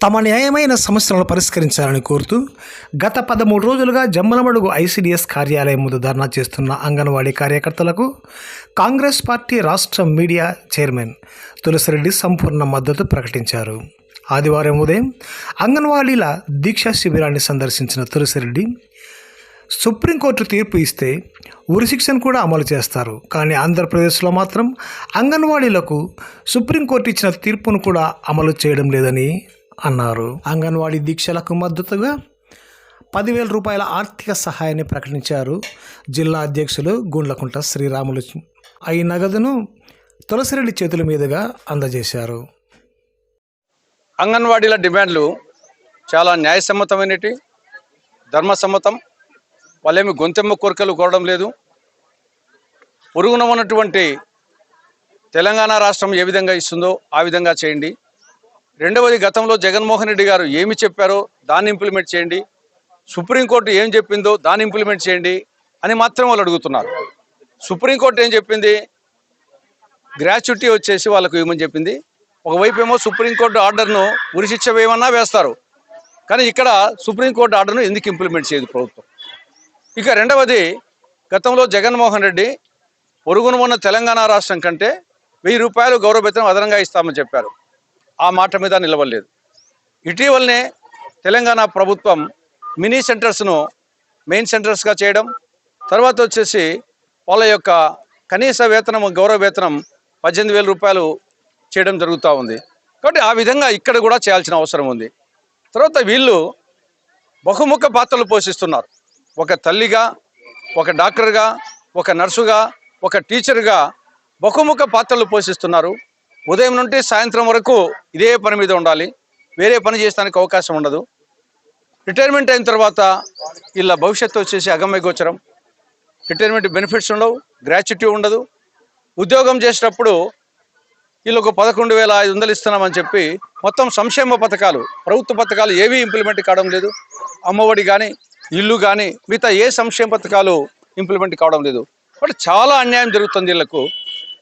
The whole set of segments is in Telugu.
తమ న్యాయమైన సమస్యలను పరిష్కరించాలని కోరుతూ గత పదమూడు రోజులుగా జమ్మలమడుగు ఐసీడీఎస్ కార్యాలయం ముందు ధర్నా చేస్తున్న అంగన్వాడీ కార్యకర్తలకు కాంగ్రెస్ పార్టీ రాష్ట్ర మీడియా చైర్మన్ తులసిరెడ్డి సంపూర్ణ మద్దతు ప్రకటించారు. ఆదివారం ఉదయం అంగన్వాడీల దీక్షా శిబిరాన్ని సందర్శించిన తులసిరెడ్డి సుప్రీంకోర్టు తీర్పు ఇస్తే ఉరిశిక్షను కూడా అమలు చేస్తారు. కానీ ఆంధ్రప్రదేశ్లో మాత్రం అంగన్వాడీలకు సుప్రీంకోర్టు ఇచ్చిన తీర్పును కూడా అమలు చేయడం లేదని అన్నారు. అంగన్వాడీ దీక్షలకు మద్దతుగా పదివేల రూపాయల ఆర్థిక సహాయాన్ని ప్రకటించారు. జిల్లా అధ్యక్షులు గుండ్లకుంట శ్రీరాములు ఈ నగదును తులసిరెడ్డి చేతుల మీదుగా అందజేశారు. అంగన్వాడీల డిమాండ్లు చాలా న్యాయసమ్మతమైనటి ధర్మసమ్మతం వాళ్ళేమి గొంతెమ్మ కోరికలు కోరడం లేదు. పొరుగున ఉన్నటువంటి తెలంగాణ రాష్ట్రం ఏ విధంగా ఇస్తుందో ఆ విధంగా చేయండి. రెండవది గతంలో జగన్మోహన్ రెడ్డి గారు ఏమి చెప్పారో దాన్ని ఇంప్లిమెంట్ చేయండి. సుప్రీంకోర్టు ఏం చెప్పిందో దాన్ని ఇంప్లిమెంట్ చేయండి అని మాత్రం వాళ్ళు అడుగుతున్నారు. సుప్రీంకోర్టు ఏం చెప్పింది? గ్రాచ్యుటీ వచ్చేసి వాళ్ళకు ఇవ్వమని చెప్పింది. ఒకవైపు ఏమో సుప్రీంకోర్టు ఆర్డర్ను ఉరిశిక్ష వేయమన్నా వేస్తారు. కానీ ఇక్కడ సుప్రీంకోర్టు ఆర్డర్ను ఎందుకు ఇంప్లిమెంట్ చేయదు ప్రభుత్వం? ఇక రెండవది గతంలో జగన్మోహన్ రెడ్డి పొరుగున ఉన్న తెలంగాణ రాష్ట్రం కంటే వెయ్యి రూపాయలు గౌరవ వేతనం అదనంగా ఇస్తామని చెప్పారు. ఆ మాట మీద నిలవలేదు. ఇటీవలనే తెలంగాణ ప్రభుత్వం మినీ సెంటర్స్ను మెయిన్ సెంటర్స్గా చేయడం తర్వాత వచ్చేసి వాళ్ళ యొక్క కనీస వేతనం గౌరవ వేతనం పద్దెనిమిది వేల రూపాయలు చేయడం జరుగుతూ ఉంది. కాబట్టి ఆ విధంగా ఇక్కడ కూడా చేయాల్సిన అవసరం ఉంది. తర్వాత వీళ్ళు బహుముఖ పాత్రలు పోషిస్తున్నారు. ఒక తల్లిగా ఒక డాక్టర్గా ఒక నర్సుగా ఒక టీచర్గా బహుముఖ పాత్రలు పోషిస్తున్నారు. ఉదయం నుండి సాయంత్రం వరకు ఇదే పని మీద ఉండాలి. వేరే పని చేయడానికి అవకాశం ఉండదు. రిటైర్మెంట్ అయిన తర్వాత వీళ్ళ భవిష్యత్తు వచ్చేసి అగమ్య గోచరం. రిటైర్మెంట్ బెనిఫిట్స్ ఉండవు గ్రాచ్యుటీ ఉండదు. ఉద్యోగం చేసేటప్పుడు వీళ్ళు ఒక పదకొండు వేల ఐదు వందలు ఇస్తున్నామని చెప్పి మొత్తం సంక్షేమ పథకాలు ప్రభుత్వ పథకాలు ఏవీ ఇంప్లిమెంట్ కావడం లేదు. అమ్మఒడి కానీ ఇల్లు కానీ మిగతా ఏ సంక్షేమ పథకాలు ఇంప్లిమెంట్ కావడం లేదు. బట్ చాలా అన్యాయం జరుగుతుంది వీళ్ళకు.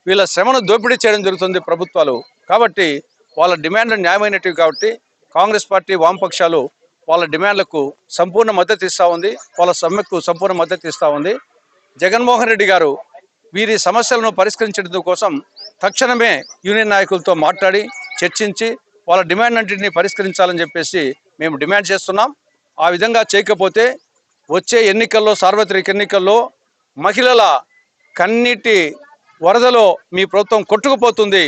వీళ్ళ శ్రమను దోపిడీ చేయడం జరుగుతుంది ప్రభుత్వాలు. కాబట్టి వాళ్ళ డిమాండ్లు న్యాయమైనటివి కాబట్టి కాంగ్రెస్ పార్టీ వామపక్షాలు వాళ్ళ డిమాండ్లకు సంపూర్ణ మద్దతు ఇస్తూ ఉంది. వాళ్ళ సమ్మెకు సంపూర్ణ మద్దతు ఇస్తూ ఉంది. జగన్మోహన్ రెడ్డి గారు వీరి సమస్యలను పరిష్కరించడం కోసం తక్షణమే యూనియన్ నాయకులతో మాట్లాడి చర్చించి వాళ్ళ డిమాండ్ అన్నింటినీ పరిష్కరించాలని చెప్పేసి మేము డిమాండ్ చేస్తున్నాం. ఆ విధంగా చేయకపోతే వచ్చే ఎన్నికల్లో సార్వత్రిక ఎన్నికల్లో మహిళల కన్నీటి వరదలో మీ ప్రభుత్వం కొట్టుకుపోతుంది.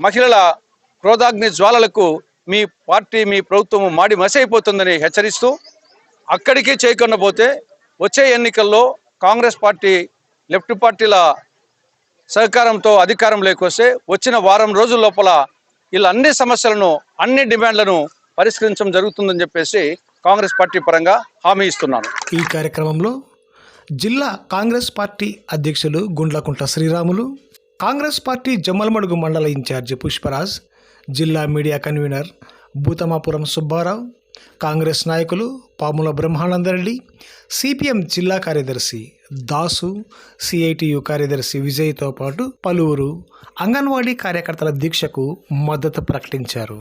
మహిళల క్రోధాగ్ని జ్వాలలకు మీ పార్టీ మీ ప్రభుత్వం మాడి మసైపోతుందని హెచ్చరిస్తూ అక్కడికి చేయకుండా పోతే వచ్చే ఎన్నికల్లో కాంగ్రెస్ పార్టీ లెఫ్ట్ పార్టీల సహకారంతో అధికారం లేకొస్తే వచ్చిన వారం రోజుల లోపల వీళ్ళ అన్ని సమస్యలను అన్ని డిమాండ్లను పరిష్కరించడం జరుగుతుందని చెప్పేసి కాంగ్రెస్ పార్టీ పరంగా హామీ ఇస్తున్నాను. ఈ కార్యక్రమంలో జిల్లా కాంగ్రెస్ పార్టీ అధ్యక్షులు గుండ్లకుంట శ్రీరాములు కాంగ్రెస్ పార్టీ జమ్మలమడుగు మండల ఇన్ఛార్జి పుష్పరాజ్ జిల్లా media convener Bhuthamapuram Subbarao Congress నాయకులు పాముల బ్రహ్మానందరెడ్డి సిపిఎం జిల్లా కార్యదర్శి దాసు సిఐటియు కార్యదర్శి విజయ్తో పాటు పలువురు అంగన్వాడీ కార్యకర్తల దీక్షకు మద్దతు ప్రకటించారు.